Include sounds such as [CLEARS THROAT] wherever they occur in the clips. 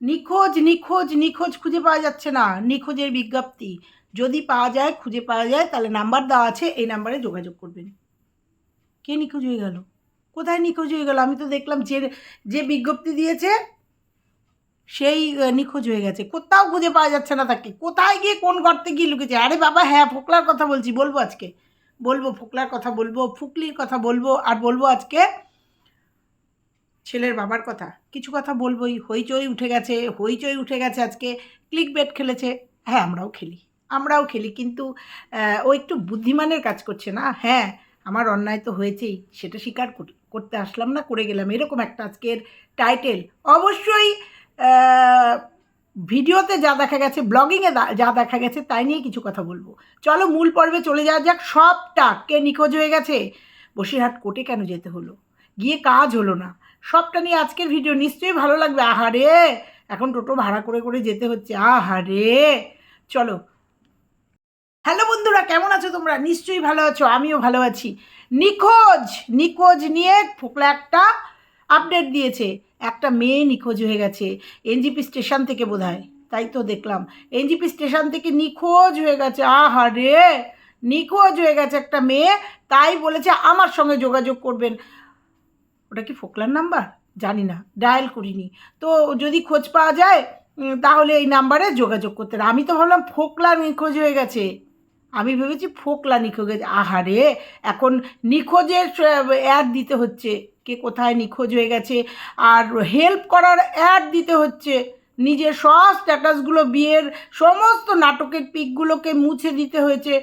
নিখোঁজ নিখোঁজ নিখোঁজ খুঁজে পাওয়া যাচ্ছে না। নিখোঁজের বিজ্ঞপ্তি। যদি পাওয়া যায়, খুঁজে পাওয়া যায়, তাহলে নাম্বার দেওয়া আছে, এই নাম্বারে যোগাযোগ করবেন। কে নিখোঁজ হয়ে গেল? কোথায় নিখোঁজ হয়ে গেল? আমি তো দেখলাম যে যে বিজ্ঞপ্তি দিয়েছে, সেই নিখোঁজ হয়ে গেছে। কোথাও খুঁজে পাওয়া যাচ্ছে না তাকে। কোথায় গিয়ে, কোন গর্তে গিয়ে লুকেছে? আরে বাবা হ্যাঁ ফোকলার কথা বলছি, বলব আজকে। বলব, ফোকলার কথা বলব, ফুকলির কথা বলব, আর বলব আজকে ছেলের বাবার কথা। কিছু কথা বলবোই। হইচই উঠে গেছে। হইচই উঠে গেছে আজকে। ক্লিক বেট খেলেছে। হ্যাঁ আমরাও খেলি। আমরাও খেলি। কিন্তু ও একটু বুদ্ধিমানের কাজ করছে না? হ্যাঁ আমার অন্যায় তো হয়েছেই। সেটা স্বীকার কর- করতে আসলাম না, করে গেলাম। এরকম একটা আজকের টাইটেল। অবশ্যই ভিডিওতে যা দেখা গেছে, ব্লগিংয়ে যা দেখা গেছে, তাই নিয়ে কিছু কথা বলব। চলো, মূল পর্বে চলে যাওয়া যাক। সবটা কে নিখোঁজ হয়ে গেছে? বসিরহাট কোর্টে কেন যেতে হলো? গিয়ে কাজ হলো না। সবটা নিয়ে আজকের ভিডিও নিশ্চয়ই ভালো লাগবে। আহারে, এখন টোটো ভাড়া করে করে যেতে হচ্ছে। আহারে, চলো। হ্যালো বন্ধুরা, কেমন আছো তোমরা? নিশ্চয়ই ভালো আছো, আমিও ভালো আছি। নিখোঁজ নিখোঁজ নিয়ে ফোকলা একটা আপডেট দিয়েছে। একটা মেয়ে নিখোঁজ হয়ে গেছে এনজিপি স্টেশন থেকে বোধ তাই তো দেখলাম। এনজিপি স্টেশন থেকে নিখোঁজ হয়ে গেছে, আহারে, নিখোঁজ হয়ে গেছে একটা মেয়ে, তাই বলেছে আমার সঙ্গে যোগাযোগ করবেন। ওটা কি ফোকলার নাম্বার? জানি না, ডায়াল করিনি। তো যদি খোঁজ পাওয়া যায় তাহলে এই নাম্বারে যোগাযোগ করতে। আমি তো ভাবলাম ফোকলা নিখোঁজ হয়ে গেছে। আমি ভেবেছি ফোকলা নিখোঁজ গেছে। আহারে এখন নিখোঁজের অ্যাড দিতে হচ্ছে। কে কোথায় নিখোঁজ হয়ে গেছে? আর হেল্প করার অ্যাড দিতে হচ্ছে। নিজের সব স্ট্যাটাসগুলো বিয়ের সমস্ত নাটকের পিকগুলোকে মুছে দিতে হয়েছে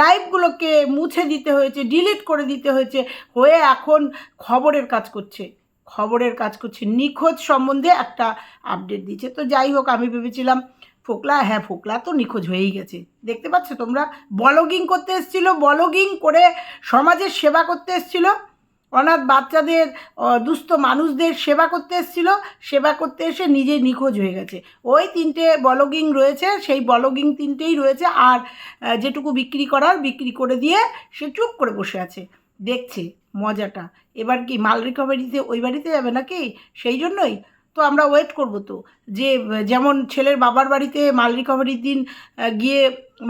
লাইভগুলোকে মুছে দিতে হয়েছে ডিলিট করে দিতে হয়েছে, হয়ে এখন খবরের কাজ করছে। খবরের কাজ করছে। নিখোঁজ সম্বন্ধে একটা আপডেট দিচ্ছে। তো যাই হোক, আমি ভেবেছিলাম, ফোকলা হ্যাঁ ফোকলা তো নিখোঁজ হয়েই গেছে। দেখতে পাচ্ছ তোমরা? বলগিং করতে এসেছিল, বলগিং করে সমাজের সেবা করতে এসেছিল। অনাথ বাচ্চাদের দুস্থ মানুষদের সেবা করতে এসেছিল। সেবা করতে এসে নিজে নিখোঁজ হয়ে গেছে। ওই তিনটে বলগিং রয়েছে, সেই বলগিং তিনটেই রয়েছে। আর যেটুকু বিক্রি করার, বিক্রি করে দিয়ে সে চুপ করে বসে আছে। দেখছে মজাটা। এবার কি মাল রিকভারিতে ওই বাড়িতে যাবে নাকি? সেই জন্যই। তো আমরা ওয়েট করব তো। যে, যেমন ছেলের বাবার বাড়িতে মাল রিকভারির দিন গিয়ে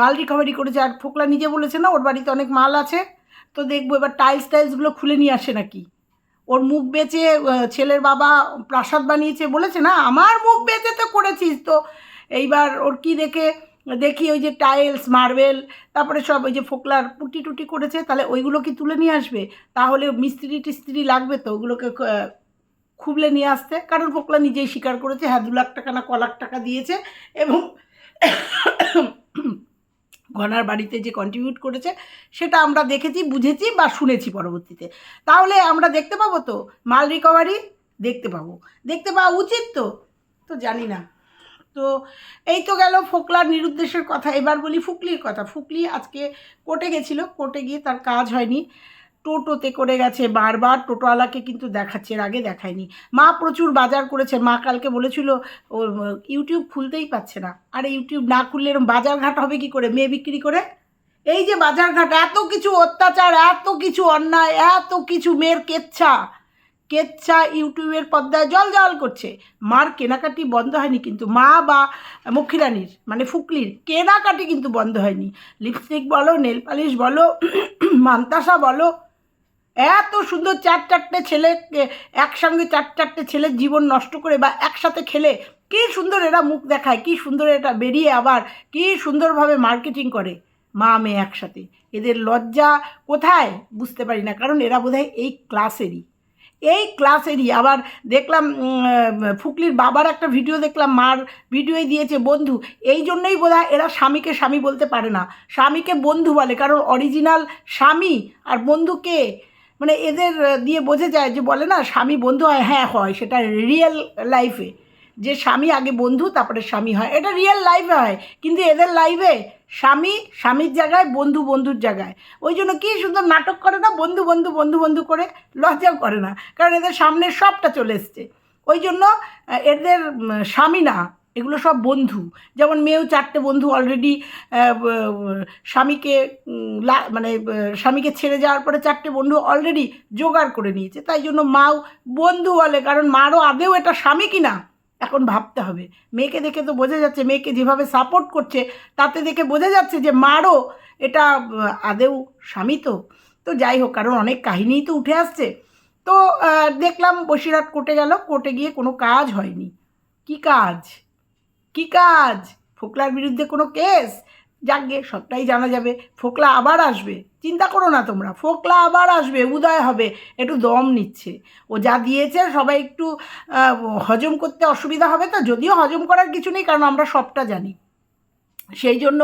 মাল রিকভারি করেছে, আর ফোকলা নিজে বলেছে না, ওর বাড়িতে অনেক মাল আছে। তো দেখব, এবার টাইলস টাইলসগুলো খুলে নিয়ে আসে নাকি? ওর মুখ বেচে ছেলের বাবা প্রাসাদ বানিয়েছে বলেছে না? আমার মুখ বেচে তো করেছিস তো। এইবার ওর কি দেখে, দেখি ওই যে টাইলস মার্বেল তারপরে সব ওই যে ফোকলার পুটি টুটি করেছে, তাহলে ওইগুলো কি তুলে নিয়ে আসবে? তাহলে মিস্ত্রি টিস্ত্রি লাগবে তো, ওগুলোকে খুবলে নিয়ে আসতে। কারণ ফোকলা নিজেই স্বীকার করেছে হ্যাঁ দু লাখ টাকা না, ক লাখ টাকা দিয়েছে এবং ঘনার বাড়িতে যে কন্ট্রিবিউট করেছে, সেটা আমরা দেখেছি, বুঝেছি বা শুনেছি পরবর্তীতে। তাহলে আমরা দেখতে পাবো তো? মাল রিকভারি দেখতে পাবো। দেখতে পাওয়া উচিত তো? তো জানি না। তো এই তো গেল ফোকলার নিরুদ্দেশের কথা। এবার বলি ফুকলির কথা। ফুকলি আজকে কোর্টে গেছিল। কোর্টে গিয়ে তার কাজ হয়নি। টোটোতে করে গেছে, বারবার টোটোওয়ালাকে কিন্তু দেখাচ্ছে, এর আগে দেখায়নি। মা প্রচুর বাজার করেছে, মা কালকে বলেছিল, ও, ইউটিউব খুলতেই পাচ্ছে না। আর, ইউটিউব না খুললে এরকম বাজার ঘাট হবে কি করে, মেয়ে বিক্রি করে? এই যে বাজার ঘাট, এত কিছু অত্যাচার, এত কিছু অন্যায়, এত কিছু মেয়ের কেচ্ছা। কেচ্ছা ইউটিউবের পর্দায় জল জল করছে। মার কেনাকাটি বন্ধ হয়নি কিন্তু, মা বা মক্ষিরানির মানে ফুকলির, কেনাকাটি কিন্তু বন্ধ হয়নি। লিপস্টিক বলো, নেল পালিশ বলো, মান্তাসা বলো এত সুন্দর চার চারটে ছেলে একসঙ্গে চার চারটে ছেলের জীবন নষ্ট করে বা একসাথে খেলে, কী সুন্দর এরা মুখ দেখায়, কী সুন্দর এটা বেরিয়ে আবার, কী সুন্দরভাবে মার্কেটিং করে। মা, মেয়ে একসাথে। এদের লজ্জা কোথায়? বুঝতে পারি না, কারণ এরা বোধহয় এই ক্লাসেরই এই ক্লাসেরই আবার দেখলাম ফুকলির বাবার একটা ভিডিও দেখলাম, মার ভিডিওই দিয়েছে, বন্ধু, এই জন্যই বোধ এরা স্বামীকে স্বামী বলতে পারে না। স্বামীকে বন্ধু বলে, কারণ অরিজিনাল স্বামী। আর বন্ধুকে মানে এদের দিয়ে বোঝা যায় যে বলে না, স্বামী বন্ধু হয় হ্যাঁ হয়, সেটা রিয়েল লাইফে যে স্বামী আগে বন্ধু, তারপরে স্বামী হয়। এটা রিয়েল লাইফে হয়, কিন্তু এদের লাইফে স্বামী, স্বামীর জায়গায়, বন্ধু বন্ধুর জায়গায়। ওই জন্য কী সুন্দর নাটক করে না, বন্ধু বন্ধু বন্ধু বন্ধু করে, লজ্জাও করে না। কারণ এদের সামনে সবটা চলে এসছে। ওই জন্য এদের স্বামী না। এগুলো সব বন্ধু। যেমন মেয়েও চারটে বন্ধু অলরেডি স্বামীকে মানে স্বামীকে ছেড়ে যাওয়ার পরে চারটে বন্ধু অলরেডি জোগাড় করে নিয়েছে। তাই জন্য মাও বন্ধু বলে, কারণ মারও আদেও এটা স্বামী কিনা? এখন ভাবতে হবে। মেয়েকে দেখে তো বোঝা যাচ্ছে, মেয়েকে যেভাবে সাপোর্ট করছে, তাতে দেখে বোঝা যাচ্ছে যে মারও এটা আদেও স্বামী তো। তো যাই হোক, কারণ অনেক কাহিনীই তো উঠে আসছে। তো দেখলাম বসিরহাট কোর্টে গেল, কোর্টে গিয়ে কোনো কাজ হয়নি। কি কাজ? কি কাজ? ফোকলার বিরুদ্ধে কোনো কেস? যাকগে সবটাই জানা যাবে। ফোকলা আবার আসবে। চিন্তা করো না তোমরা, ফোকলা আবার আসবে, উদয় হবে, একটু দম নিচ্ছে। ও যা দিয়েছে, সবাই একটু হজম করতে অসুবিধা হবে তো, যদিও হজম করার কিছু নেই, কারণ আমরা সবটা জানি। সেই জন্য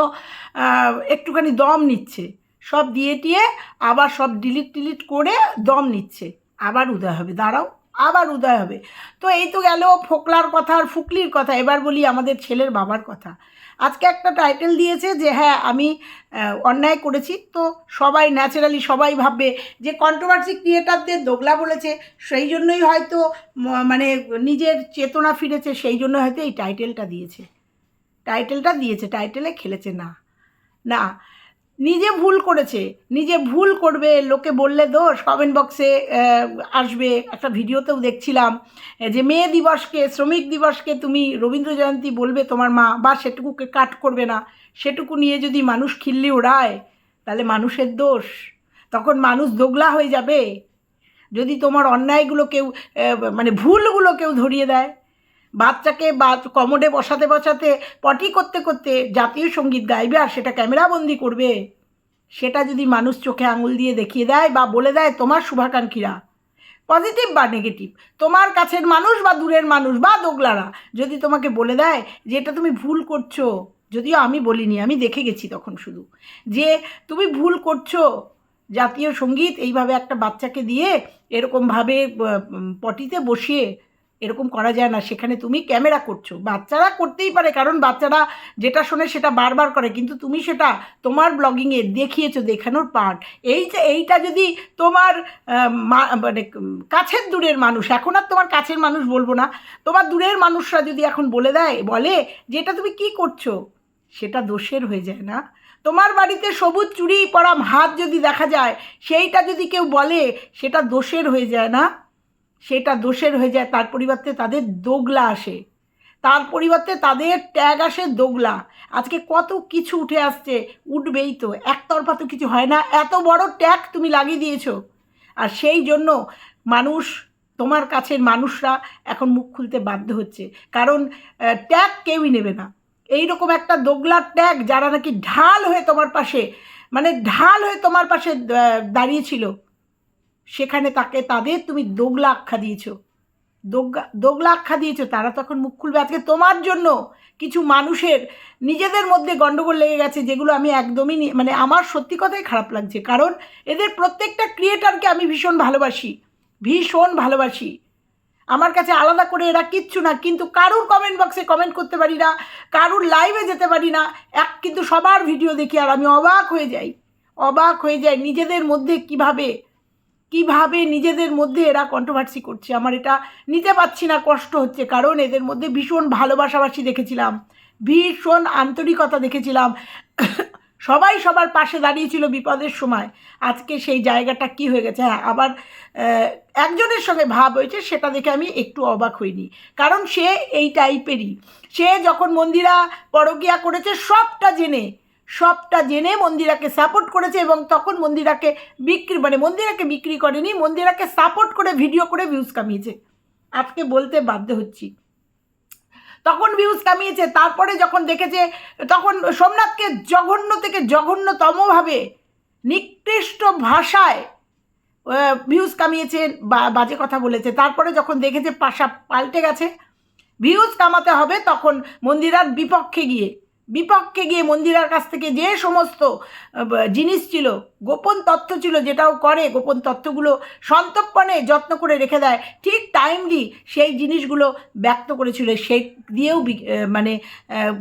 একটুখানি দম নিচ্ছে। সব দিয়ে টিয়ে আবার সব ডিলিট টিলিট করে দম নিচ্ছে। আবার উদয় হবে। দাঁড়াও। আবার উদয় হবে। তো এই তো গেল ফোকলার কথা আর ফুকলির কথা। এবার বলি আমাদের ছেলের বাবার কথা। আজকে একটা টাইটেল দিয়েছে যে হ্যাঁ আমি অন্যায় করেছি। তো সবাই ন্যাচারালি সবাই ভাববে যে কন্ট্রোভার্সি ক্রিয়েটারদের দোগলা বলেছে। সেই জন্যই হয়তো মানে নিজের চেতনা ফিরেছে। সেই জন্য হয়তো এই টাইটেলটা দিয়েছে। টাইটেলটা দিয়েছে। টাইটেলে খেলেছে না। না নিজে ভুল করেছে, নিজে ভুল করবে, লোকে বললে দোষ। কমেন্ট বক্সে আসবে। একটা ভিডিওতেও দেখছিলাম যে মে দিবসকে, শ্রমিক দিবসকে তুমি রবীন্দ্র জয়ন্তী বলবে তোমার মা, বা সেটুকুকে কাট করবে না। সেটুকু নিয়ে যদি মানুষ খিল্লি ওড়ায় তাহলে মানুষের দোষ। তখন মানুষ দোগলা হয়ে যাবে। যদি তোমার অন্যায়গুলো কেউ মানে ভুলগুলো কেউ ধরিয়ে দেয় বাচ্চাকে বা কমোডে বসাতে বসাতে পটি করতে করতে জাতীয় সংগীত গাইবে আর সেটা ক্যামেরাবন্দি করবে। সেটা যদি মানুষ চোখে আঙুল দিয়ে দেখিয়ে দেয় বা বলে দেয়, তোমার শুভাকাঙ্ক্ষীরা। পজিটিভ বা নেগেটিভ তোমার কাছের মানুষ বা দূরের মানুষ বা দোগলারা? যদি তোমাকে বলে দেয় যে, এটা তুমি ভুল করছ। যদিও আমি বলিনি, আমি দেখে গেছি তখন শুধু। যে, তুমি ভুল করছ। জাতীয় সংগীত এইভাবে একটা বাচ্চাকে দিয়ে এরকমভাবে পটিতে বসিয়ে এরকম করা যায় না। সেখানে তুমি ক্যামেরা করছ। বাচ্চারা করতেই পারে, কারণ বাচ্চারা যেটা শোনে সেটা বারবার করে। কিন্তু তুমি সেটা তোমার ব্লগিংয়ে দেখিয়েছো, দেখানোর পার্ট এই যে এইটা যদি তোমার মানে কাছের দূরের মানুষ, এখন আর তোমার কাছের মানুষ বলব না, তোমার দূরের মানুষরা যদি এখন বলে দেয়, বলে যে এটা তুমি কি করছ, সেটা দোষের হয়ে যায় না। তোমার বাড়িতে সবুজ চুড়ি পরা হাত যদি দেখা যায়, সেইটা যদি কেউ বলে, সেটা দোষের হয়ে যায় না। সেটা দোষের হয়ে যায়, তার পরিবর্তে তাদের দোগলা আসে। তার পরিবর্তে তাদের ট্যাগ আসে দোগলা। আজকে কত কিছু উঠে আসছে, উঠবেই তো। একতরফা তো কিছু হয় না। এত বড় ট্যাগ তুমি লাগিয়ে দিয়েছ। আর সেই জন্য মানুষ, তোমার কাছের মানুষরা এখন মুখ খুলতে বাধ্য হচ্ছে। কারণ ট্যাগ কেউই নেবে না। এই রকম একটা দোগলার ট্যাগ যারা নাকি ঢাল হয়ে তোমার পাশে মানে ঢাল হয়ে তোমার পাশে দাঁড়িয়েছিল সেখানে তাকে তাদের তুমি দোগলা আখ্যা দিয়েছ। দোগলা দোগলা আখ্যা দিয়েছ, তারা তখন মুখ খুলবে। আজকে তোমার জন্য কিছু মানুষের নিজেদের মধ্যে গণ্ডগোল লেগে গেছে, যেগুলো আমি একদমই মানে আমার সত্যি কথাই খারাপ লাগছে। কারণ এদের প্রত্যেকটা ক্রিয়েটারকে আমি ভীষণ ভালোবাসি ভীষণ ভালোবাসি। আমার কাছে আলাদা করে এরা কিচ্ছু না, কিন্তু কারুর কমেন্ট বক্সে কমেন্ট করতে পারি না, কারুর লাইভে যেতে পারি না। এক কিন্তু সবার ভিডিও দেখি আর আমি অবাক হয়ে যাই। অবাক হয়ে যাই নিজেদের মধ্যে কীভাবে কীভাবে নিজেদের মধ্যে এরা কন্ট্রোভার্সি করছে? আমার এটা নিতে পারছি না, কষ্ট হচ্ছে। কারণ এদের মধ্যে ভীষণ ভালোবাসাবাসি দেখেছিলাম, ভীষণ আন্তরিকতা দেখেছিলাম। সবাই সবার পাশে দাঁড়িয়েছিল বিপদের সময়। আজকে সেই জায়গাটা কি হয়ে গেছে? হ্যাঁ আবার একজনের সঙ্গে ভাব হয়েছে, সেটা দেখে আমি একটু অবাক হইনি। কারণ সে এই টাইপেরই সে যখন মন্দিরা পরকিয়া করেছে, সবটা জেনে সবটা জেনে মন্দিরাকে সাপোর্ট করেছে এবং তখন মন্দিরাকে বিক্রি মানে মন্দিরাকে বিক্রি করেনি, মন্দিরাকে সাপোর্ট করে ভিডিও করে ভিউজ কামিয়েছে। আজকে বলতে বাধ্য হচ্ছি। তখন ভিউজ কামিয়েছে, তারপরে যখন দেখেছে, তখন সোমনাথকে জঘন্য থেকে জঘন্যতমভাবে নিকৃষ্ট ভাষায় ভিউজ কামিয়েছে, বা বাজে কথা বলেছে। তারপরে যখন দেখেছে পাশা পাল্টে গেছে ভিউজ কামাতে হবে, তখন মন্দিরার বিপক্ষে গিয়ে বিপক্ষে গিয়ে মন্দিরার কাছ থেকে যে সমস্ত জিনিস ছিল, গোপন তথ্য ছিল যেটাও করে, গোপন তথ্যগুলো সন্তর্পণে যত্ন করে রেখে দেয়, ঠিক টাইমলি সেই জিনিসগুলো ব্যক্ত করেছিল, সেই দিয়েও মানে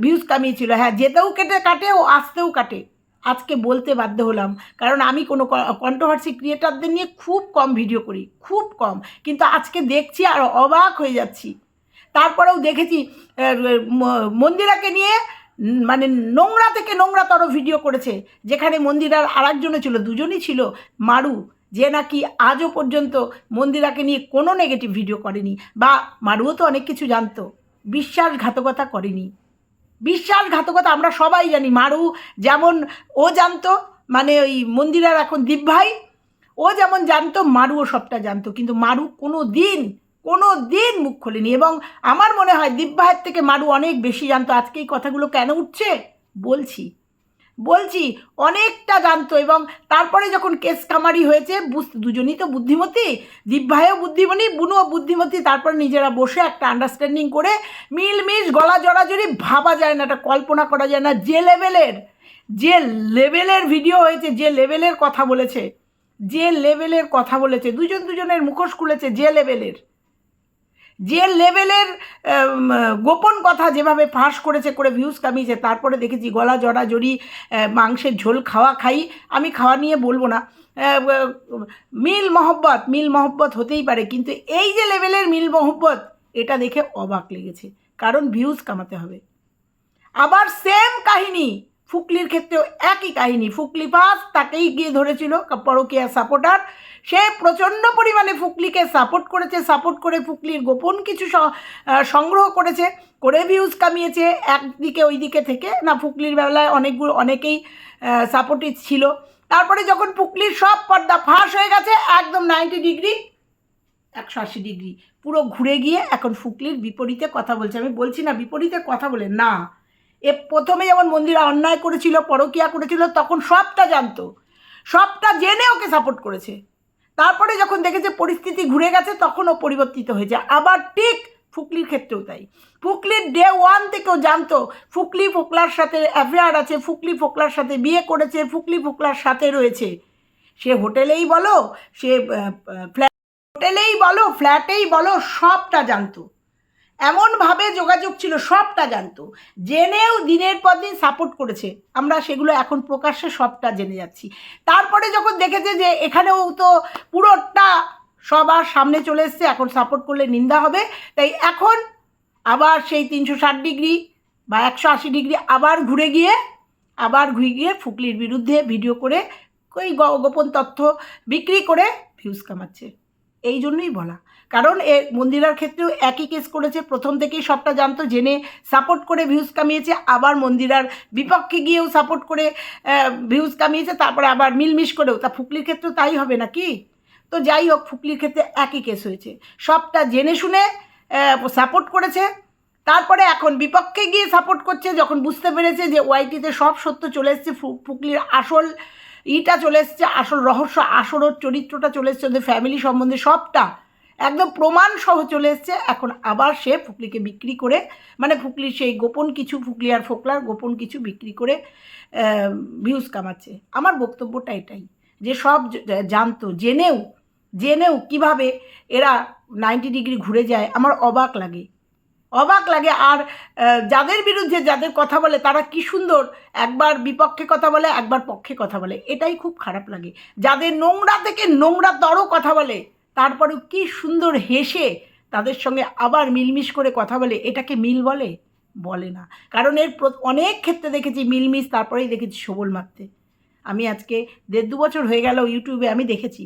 ভিউজ কামিয়েছিল। হ্যাঁ যেতেও কেটে কাটে ও আসতেও কাটে। আজকে বলতে বাধ্য হলাম, কারণ আমি কোনো কন্ট্রোভার্সি ক্রিয়েটারদের নিয়ে খুব কম ভিডিও করি, খুব কম। কিন্তু আজকে দেখছি আর অবাক হয়ে যাচ্ছি। তারপরেও দেখেছি মন্দিরাকে নিয়ে মানে নোংরা থেকে নোংরাতর ভিডিও করেছে, যেখানে মন্দিরার আরেকজনও ছিল, দুজনই ছিল মারু, যে নাকি আজও পর্যন্ত মন্দিরাকে নিয়ে কোনো নেগেটিভ ভিডিও করেনি, বা মারুও তো অনেক কিছু জানতো, বিশ্বাসঘাতকতা করেনি। বিশ্বাসঘাতকতা আমরা সবাই জানি, মারু যেমন ও জানতো মানে ওই মন্দিরার এখন দীপ ভাই ও যেমন জানতো, মারুও সবটা জানতো, কিন্তু মারু কোনো দিন কোনো দিন মুখ খোলেনি এবং আমার মনে হয় ভাইয়ের থেকে মারু অনেক বেশি জানতো আজকে এই কথাগুলো কেন উঠছে। বলছি। বলছি, অনেকটা জানতো এবং তারপরে যখন কেস কামারি হয়েছে দুজনই তো বুদ্ধিমতী দীপ ভাইও বুদ্ধিমতী, বুনুও বুদ্ধিমতী, তারপর নিজেরা বসে একটা আন্ডারস্ট্যান্ডিং করে মিল মিশ গলা জড়াজড়ি, ভাবা যায় না এটা কল্পনা করা যায় না, যে লেভেলের যে লেভেলের ভিডিও হয়েছে, যে লেভেলের কথা বলেছে, যে লেভেলের কথা বলেছে, দুজন দুজনের মুখোশ খুলেছে, যে লেভেলের যে লেভেলের গোপন কথা যেভাবে ফাঁস করেছে, করে ভিউজ কামিয়েছে, তারপরে দেখেছি গলা জড়া জড়ি মাংসের ঝোল খাওয়া খাই, আমি খাওয়া নিয়ে বলব না। মিল মহব্বত মিল মহব্বত হতেই পারে, কিন্তু এই যে লেভেলের মিল মহব্বত, এটা দেখে অবাক লেগেছে, কারণ ভিউজ কামাতে হবে। আবার সেম কাহিনী ফুকলির ক্ষেত্রেও একই কাহিনী। ফুকলি ফার্স্ট তাকেই গিয়ে ধরেছিল পরকিয়া সাপোর্টার। সে প্রচণ্ড পরিমাণে ফুকলিকে সাপোর্ট করেছে সাপোর্ট করে ফুকলির গোপন কিছু সংগ্রহ করেছে, করে ভিউজ কামিয়েছে। একদিকে ওই দিকে থেকে না, ফুকলির বেলায় অনেকগুলো, অনেকেই সাপোর্টিভ ছিল। তারপরে যখন ফুকলির সব পর্দা ফাঁস হয়ে গেছে, একদম নাইনটি ডিগ্রি একশো আশি ডিগ্রি পুরো ঘুরে গিয়ে এখন ফুকলির বিপরীতে কথা বলছে। আমি বলছি না বিপরীতে কথা বলে, না। এ প্রথমে যেমন মন্দিরা অন্যায় করেছিল, পরকিয়া করেছিল, তখন সবটা জানতো। সবটা জেনে ওকে সাপোর্ট করেছে। তারপরে যখন দেখেছে পরিস্থিতি ঘুরে গেছে, তখন ও পরিবর্তিত হয়েছে। আবার ঠিক ফুকলির ক্ষেত্রেও তাই। ফুকলির ডে ওয়ান থেকেও জানতো, ফুকলি ফোকলার সাথে অ্যাফেয়ার আছে, ফুকলি ফোকলার সাথে বিয়ে করেছে, ফুকলি ফোকলার সাথে রয়েছে। সে হোটেলেই বলো, সে ফ্ল্যাট হোটেলেই বলো ফ্ল্যাটেই বলো, সবটা জানতো। এমনভাবে যোগাযোগ ছিল, সবটা জানতো। জেনেও দিনের পর দিন সাপোর্ট করেছে। আমরা সেগুলো এখন প্রকাশ্যে সবটা জেনে যাচ্ছি। তারপরে যখন দেখেছে যে এখানেও তো পুরোটা সবার সামনে চলে এসছে, এখন সাপোর্ট করলে নিন্দা হবে। তাই এখন আবার সেই তিনশো ষাট ডিগ্রি বা একশো আশি ডিগ্রি আবার ঘুরে গিয়ে, আবার ঘুরে গিয়ে ফুকলির বিরুদ্ধে ভিডিও করে, ওই গোপন তথ্য বিক্রি করে ভিউজ কামাচ্ছে। এই জন্যই বলা। কারণ এ মন্দিরার ক্ষেত্রেও একই কেস করেছে। প্রথম থেকেই সবটা জানতো, জেনে সাপোর্ট করে ভিউজ কামিয়েছে, আবার মন্দিরার বিপক্ষে গিয়েও সাপোর্ট করে ভিউজ কামিয়েছে, তারপরে আবার মিলমিশ করেও। তা ফুকলির ক্ষেত্রেও তাই হবে নাকি? তো যাই হোক, ফুকলির ক্ষেত্রে একই কেস হয়েছে। সবটা জেনে শুনে সাপোর্ট করেছে, তারপরে এখন বিপক্ষে গিয়ে সাপোর্ট করছে, যখন বুঝতে পেরেছে যে ওয়াইটিতে সব সত্য চলে এসছে ফুকলির আসল ইটা চলে এসছে, আসল রহস্য, আসল ওর চরিত্রটা চলে এসছে, ওদের ফ্যামিলি সম্বন্ধে সবটা একদম প্রমাণ সহ চলে এসছে। এখন আবার সে ফুকলিকে বিক্রি করে মানে ফুকলির সেই গোপন কিছু, ফুকলি আর ফোকলার গোপন কিছু বিক্রি করে ভিউজ কামাচ্ছে। আমার বক্তব্যটা এটাই, যে সব জানতো, জেনেও জেনেও কীভাবে এরা নাইনটি ডিগ্রি ঘুরে যায়, আমার অবাক লাগে। অবাক লাগে আর যাদের বিরুদ্ধে যাদের কথা বলে, তারা কি সুন্দর, একবার বিপক্ষে কথা বলে, একবার পক্ষে কথা বলে, এটাই খুব খারাপ লাগে। যাদের নোংরা থেকে নোংরা তর কথা বলে তারপরেও কি সুন্দর হেসে তাদের সঙ্গে আবার মিলমিশ করে কথা বলে, এটাকে মিল বলে? বলে না। কারণ এর অনেক ক্ষেত্রে দেখেছি মিলমিশ, তারপরেই দেখেছি সবল মারতে। আমি আজকে দেড় দু বছর হয়ে গেল ইউটিউবে আমি দেখেছি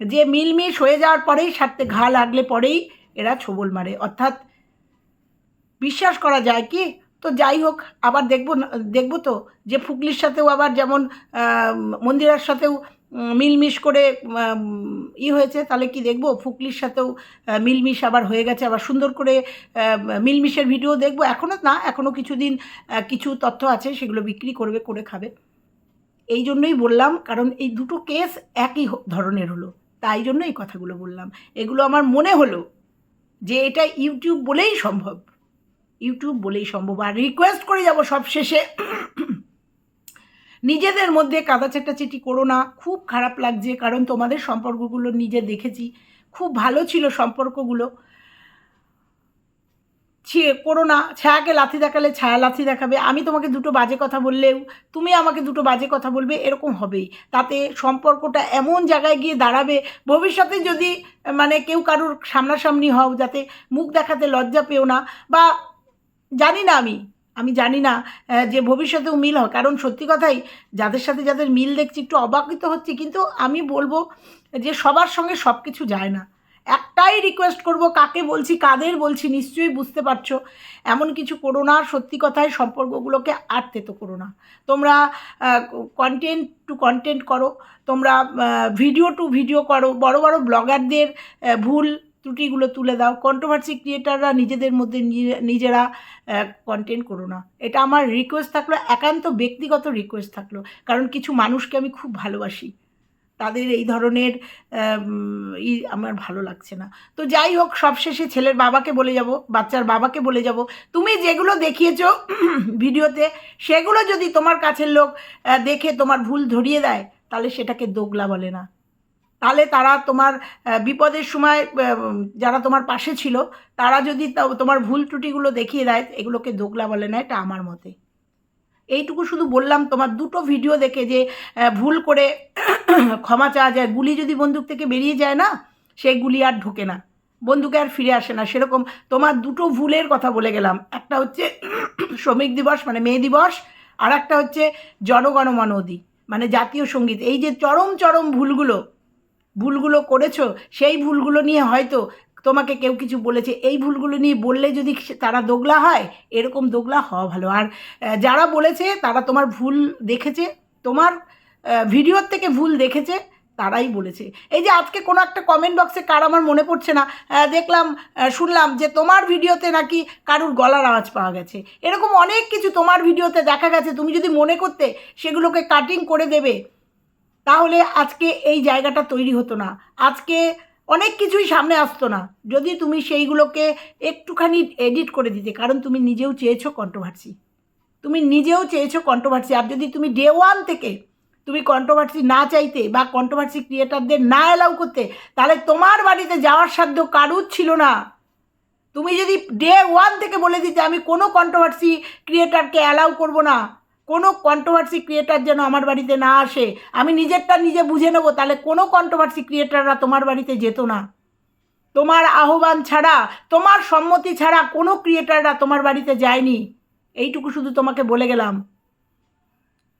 যে মিলমিশ হয়ে যাওয়ার পরেই সারতে ঘা লাগলে পরেই এরা ছবল মারে। অর্থাৎ বিশ্বাস করা যায় কি? তো যাই হোক, আবার দেখব দেখব তো যে ফুকলির সাথেও আবার যেমন মন্দিরার সাথেও মিলমিশ করে ই হয়েছে, তাহলে কি দেখব? ফুকলির সাথেও মিলমিশ আবার হয়ে গেছে, আবার সুন্দর করে মিলমিশের ভিডিও দেখব। এখনও না এখনও কিছুদিন কিছু তথ্য আছে, সেগুলো বিক্রি করবে, করে খাবে। এই জন্যই বললাম, কারণ এই দুটো কেস একই ধরনের হলো। তাই জন্য এই কথাগুলো বললাম। এগুলো আমার মনে হলো যে এটা ইউটিউব বলেই সম্ভব। ইউটিউব বলেই সম্ভব। আর রিকোয়েস্ট করে যাব সব শেষে নিজেদের মধ্যে কাদা চেটাচেটি করো না। খুব খারাপ লাগছে, কারণ তোমাদের সম্পর্কগুলো নিজে দেখেছি। খুব ভালো ছিল সম্পর্কগুলো। করো না, ছায়াকে লাথি দেখালে ছায়া লাথি দেখাবে। আমি তোমাকে দুটো বাজে কথা বললেও তুমি আমাকে দুটো বাজে কথা বলবে, এরকম হবেই। তাতে সম্পর্কটা এমন জায়গায় গিয়ে দাঁড়াবে, ভবিষ্যতে যদি মানে কেউ কারুর সামনাসামনি হও, যাতে মুখ দেখাতে লজ্জা পেও না, বা জানি না আমি। আমি জানি না যে ভবিষ্যতেও মিল হয়। কারণ সত্যি কথাই, যাদের সাথে যাদের মিল দেখছি, একটু অবাকিত হচ্ছে, কিন্তু আমি বলব যে সবার সঙ্গে সব কিছু যায় না। একটাই রিকোয়েস্ট করব, কাকে বলছি, কাদের বলছি, নিশ্চয়ই বুঝতে পারছ। এমন কিছু করো না, সত্যি কথায় সম্পর্কগুলোকে আটতে তো করো না। তোমরা কন্টেন্ট টু কন্টেন্ট করো, তোমরা ভিডিও টু ভিডিও করো, বড় বড় ব্লগারদের ভুল ত্রুটিগুলো তুলে দাও। কন্ট্রোভার্সি ক্রিয়েটাররা নিজেদের মধ্যে নিজে- নিজেরা কন্টেন্ট করো না। এটা আমার রিকোয়েস্ট থাকল, একান্ত ব্যক্তিগত রিকোয়েস্ট থাকল। কারণ কিছু মানুষকে আমি খুব ভালোবাসি। তাদের এই ধরনের ই আমার ভালো লাগছে না। তো যাই হোক, সবশেষে ছেলের বাবাকে বলে যাব, বাচ্চার বাবাকে বলে যাব। তুমি যেগুলো দেখিয়েছো [CLEARS THROAT] ভিডিওতে, সেগুলো যদি তোমার কাছের লোক দেখে তোমার ভুল ধরিয়ে দেয়, তাহলে সেটাকে দোগলা বলে না। তাহলে তারা তোমার বিপদের সময় যারা তোমার পাশে ছিল, তারা যদি তোমার ভুল ত্রুটিগুলো দেখিয়ে দেয়, এগুলোকে দোগলা বলে না এটা আমার মতে। এইটুকু শুধু বললাম, তোমার দুটো ভিডিও দেখে যে ভুল করে [COUGHS] ক্ষমা চাওয়া যায়, গুলি যদি বন্দুক থেকে বেরিয়ে যায় না, সেই গুলি আর ঢোকে না। বন্দুকে আর ফিরে আসে না। সেরকম তোমার দুটো ভুলের কথা বলে গেলাম। একটা হচ্ছে [COUGHS] শ্রমিক দিবস মানে মে দিবস আর একটা হচ্ছে জনগণমন মানে জাতীয় সংগীত। এই যে চরম চরম ভুলগুলো ভুলগুলো করেছ, সেই ভুলগুলো নিয়ে হয়তো তোমাকে কেউ কিছু বলেছে। এই ভুলগুলো নিয়ে বললে যদি তারা দোগলা হয়, এরকম দোগলা হওয়া ভালো। আর যারা বলেছে, তারা তোমার ভুল দেখেছে, তোমার ভিডিওর থেকে ভুল দেখেছে, তারাই বলেছে। এই যে আজকে কোনো একটা কমেন্ট বক্সে কার আমার মনে পড়ছে না দেখলাম শুনলাম যে তোমার ভিডিওতে নাকি কারুর গলার আওয়াজ পাওয়া গেছে। এরকম অনেক কিছু তোমার ভিডিওতে দেখা গেছে। তুমি যদি মনে করতে, সেগুলোকে কাটিং করে দেবে তাহলে আজকে এই জায়গাটা তৈরি হতো না। আজকে অনেক কিছুই সামনে আসতো না। যদি তুমি সেইগুলোকে একটুখানি এডিট করে দিতে, কারণ তুমি নিজেও চেয়েছো কন্ট্রোভার্সি তুমি নিজেও চেয়েছো কন্ট্রোভার্সি আর যদি তুমি ডে ওয়ান থেকে তুমি কন্ট্রোভার্সি না চাইতে বা কন্ট্রোভার্সি ক্রিয়েটারদের না অ্যালাউ করতে, তাহলে তোমার বাড়িতে যাওয়ার সাধ্য কারুর ছিল না? তুমি যদি ডে ওয়ান থেকে বলে দিতে, আমি কোনো কন্ট্রোভার্সি ক্রিয়েটারকে অ্যালাউ করব না। কোনো কন্ট্রোভার্সি ক্রিয়েটার যেন আমার বাড়িতে না আসে, আমি নিজেরটা নিজে বুঝে নেব, তাহলে কোনো কন্ট্রোভার্সি ক্রিয়েটাররা তোমার বাড়িতে যেত না। তোমার আহ্বান ছাড়া, তোমার সম্মতি ছাড়া কোনো ক্রিয়েটাররা তোমার বাড়িতে যায়নি। এইটুকু শুধু তোমাকে বলে গেলাম।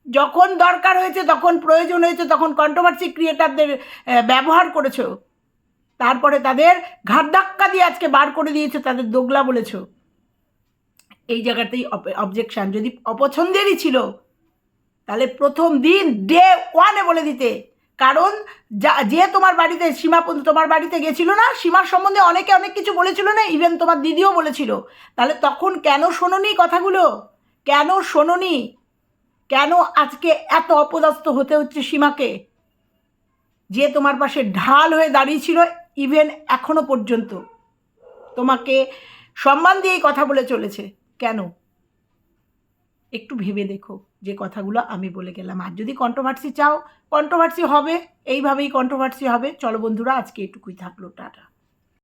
যখন দরকার হয়েছে, তখন প্রয়োজন হয়েছে, তখন কন্ট্রোভার্সি ক্রিয়েটারদের ব্যবহার করেছ। তারপরে তাদের ঘাট ধাক্কা দিয়ে আজকে বার করে দিয়েছ, তাদের দোগলা বলেছ। এই জায়গাতেই অবজেকশান যদি অপছন্দেরই ছিল, তাহলে প্রথম দিন ডে ওয়ানে বলে দিতে। কারণ যা, যে তোমার বাড়িতে, সীমা তোমার বাড়িতে গেছিল না, সীমার সম্বন্ধে অনেকে অনেক কিছু বলেছিল না ইভেন তোমার দিদিও বলেছিল। তাহলে তখন কেন শোনোনি কথাগুলো? কেন শোনোনি? কেন আজকে এত অপদস্থ হতে হচ্ছে সীমাকে? যে তোমার পাশে ঢাল হয়ে দাঁড়িয়েছিল ইভেন এখনও পর্যন্ত। তোমাকে সম্মান দিয়েই কথা বলে চলেছে। কেন? একটু ভেবে দেখো যে কথাগুলো আমি বলে গেলাম। আর যদি কন্ট্রোভার্সি চাও কন্ট্রোভার্সি হবে, এইভাবেই কন্ট্রোভার্সি হবে। চলো বন্ধুরা, আজকে এটুকুই থাকল, টাটা।